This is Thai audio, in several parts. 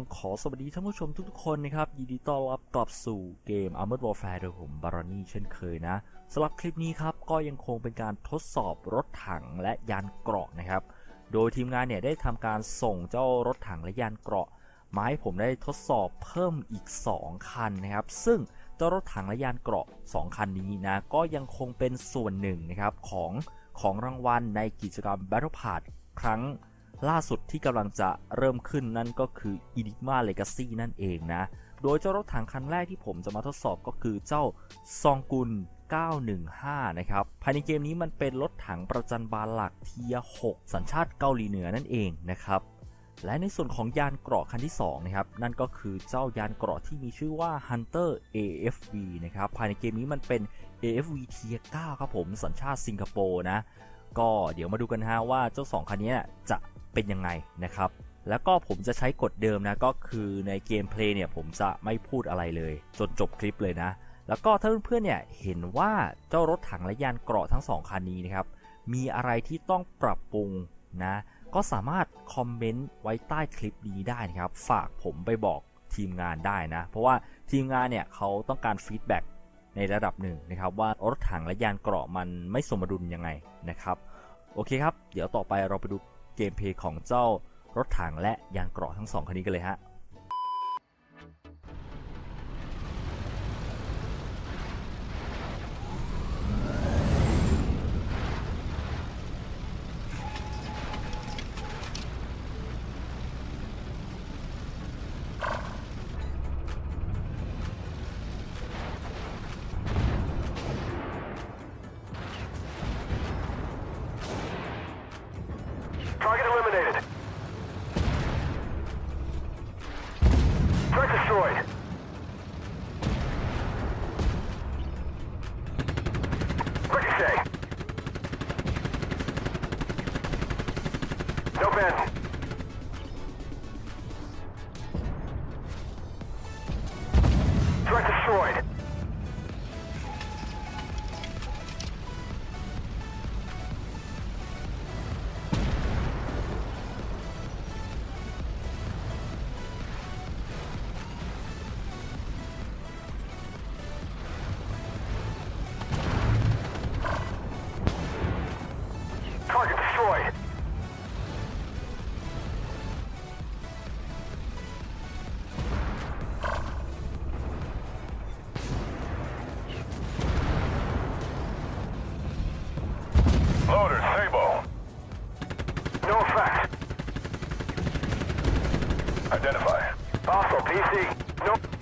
ต้องขอสวัสดีท่านผู้ชมทุกๆคนนะครับ ยินดีต้อนรับกลับสู่เกม Armored Warfare โดยผมบารอนี่เช่นเคยนะสำหรับคลิปนี้ครับ ก็ยังคงเป็นการทดสอบรถถังและยานเกราะนะครับ โดยทีมงานเนี่ยได้ทำการส่งเจ้ารถถังและยานเกราะมาให้ผมได้ทดสอบเพิ่มอีก 2 คันนะครับ ซึ่งเจ้ารถถังและยานเกราะ 2 คันนี้นะก็ยังคงเป็นส่วนหนึ่งนะครับของของรางวัลในกิจกรรม Battle Pass ครั้ง ล่าสุดที่กำลังจะเริ่มขึ้นนั่นก็คือ Enigma Legacy นั่นเองนะ โดยเจ้ารถถังคันแรกที่ผมจะมาทดสอบก็คือเจ้าซองกุล915 นะครับ ภายในเกมนี้มันเป็นรถถังประจันบานหลักเทีย 6 สัญชาติเกาหลีเหนือนั่นเองนะครับ และในส่วนของยานเกราะคันที่ 2 นะครับ นั่นก็คือเจ้ายานเกราะที่มีชื่อว่า Hunter AFV นะครับ ภายในเกมนี้มันเป็น AFV Tier 9ครับผม สัญชาติสิงคโปร์นะ ก็เดี๋ยวมาดูกันฮะว่าเจ้า 2 คันนี้จะ เป็นยังไงนะครับ แล้วก็ผมจะใช้กฎเดิมนะก็คือในเกมเพลย์เนี่ยผมจะไม่พูดอะไรเลย จนจบคลิปเลยนะ แล้วก็ถ้าเพื่อนๆเนี่ยเห็นว่าเจ้ารถถังและยานเกราะทั้ง 2คันนี้นะครับมีอะไรที่ต้องปรับปรุงนะก็สามารถคอมเมนต์ไว้ใต้คลิปนี้ได้นะครับ ฝากผมไปบอกทีมงานได้นะ เพราะว่าทีมงานเนี่ยเขาต้องการฟีดแบ็กในระดับหนึ่งนะครับ ว่ารถถังและยานเกราะมันไม่สมดุลยังไงนะครับ โอเคครับ เดี๋ยวต่อไปเราไปดู เกมเพลย์ของเจ้ารถถังและยานเกราะทั้งสองคันนี้กันเลยฮะ Ricochet. No bend. Nope.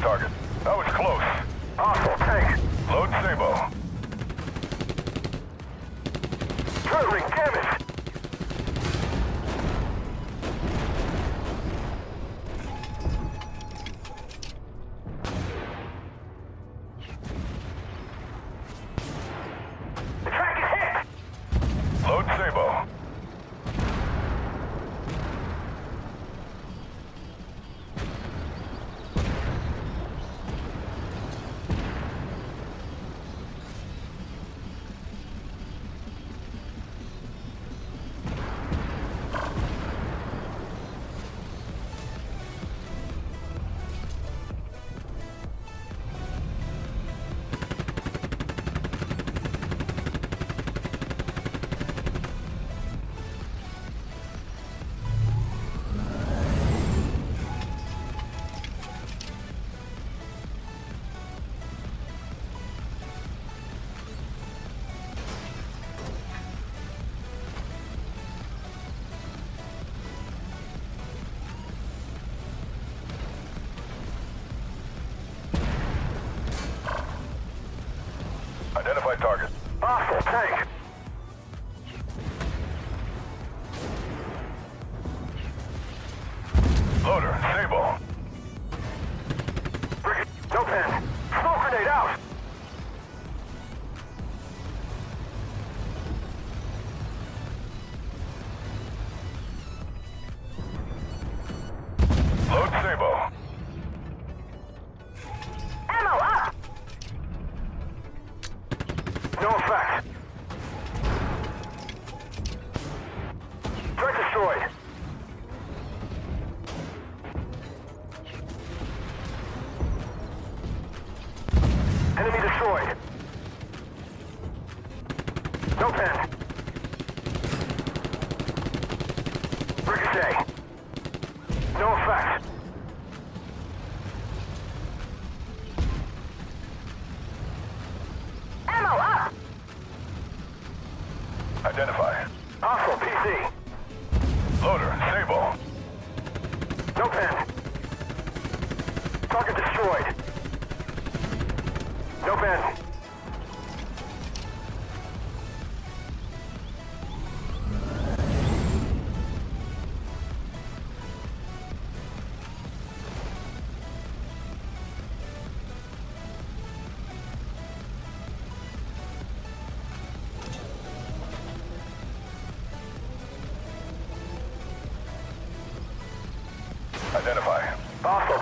Target.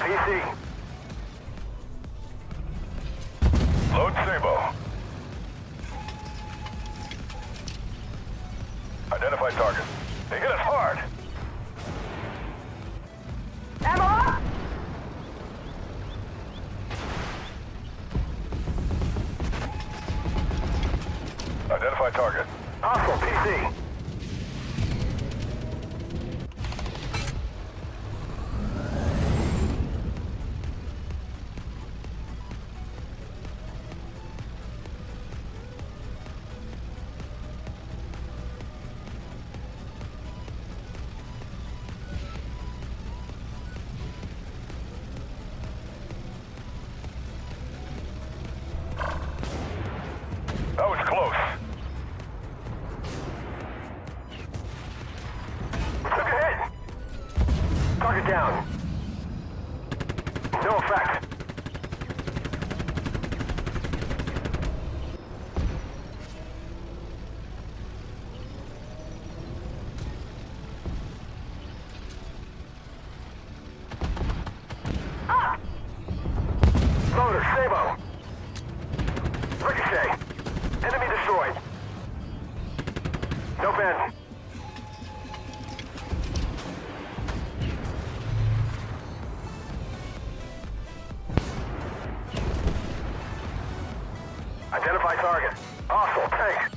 PC. Load Sabo. Identify target. They hit us hard. Ammo up! Identify target. target. Hostile, tank.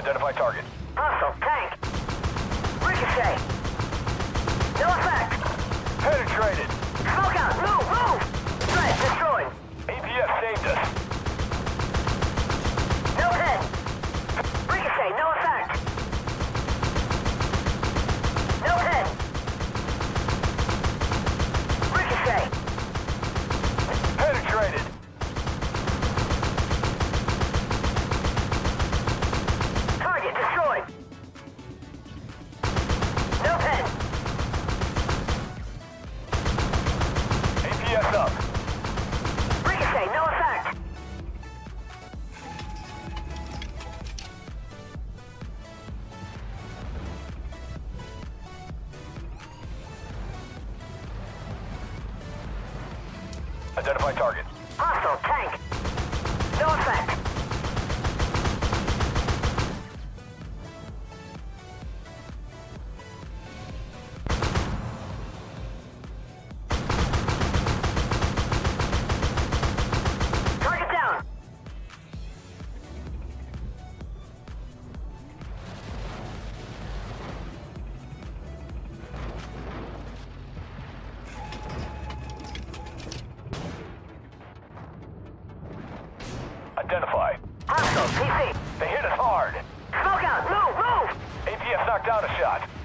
Identify target. Hostile tank. Ricochet. No effect. Penetrated. Smoke out. Move, move. Threat Not a shot.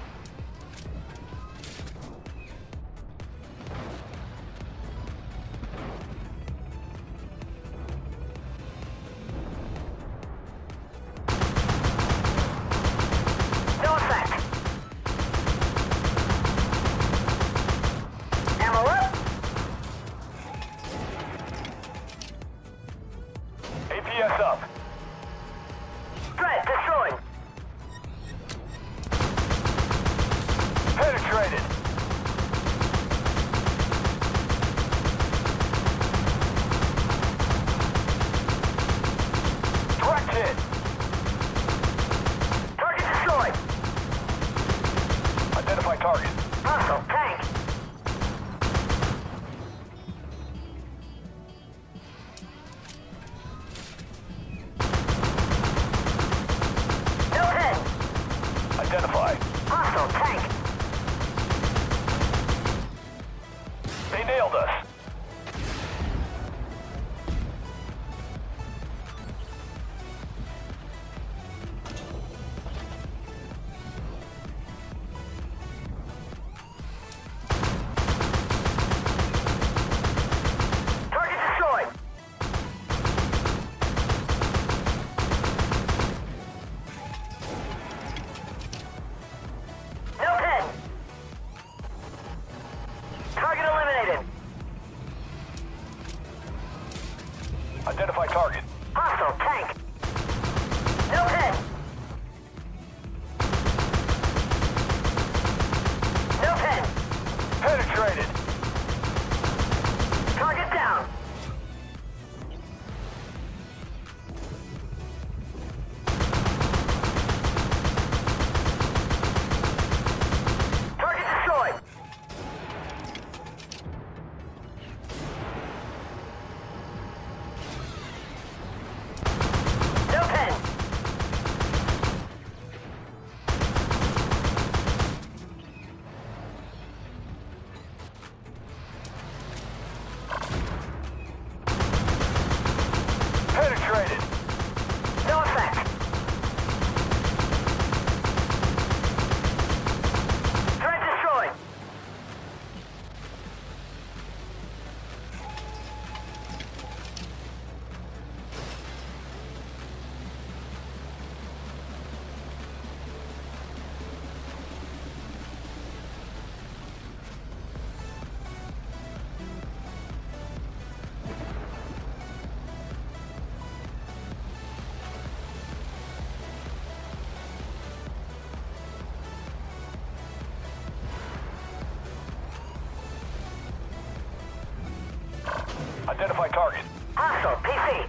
Identify target. Hostile PC.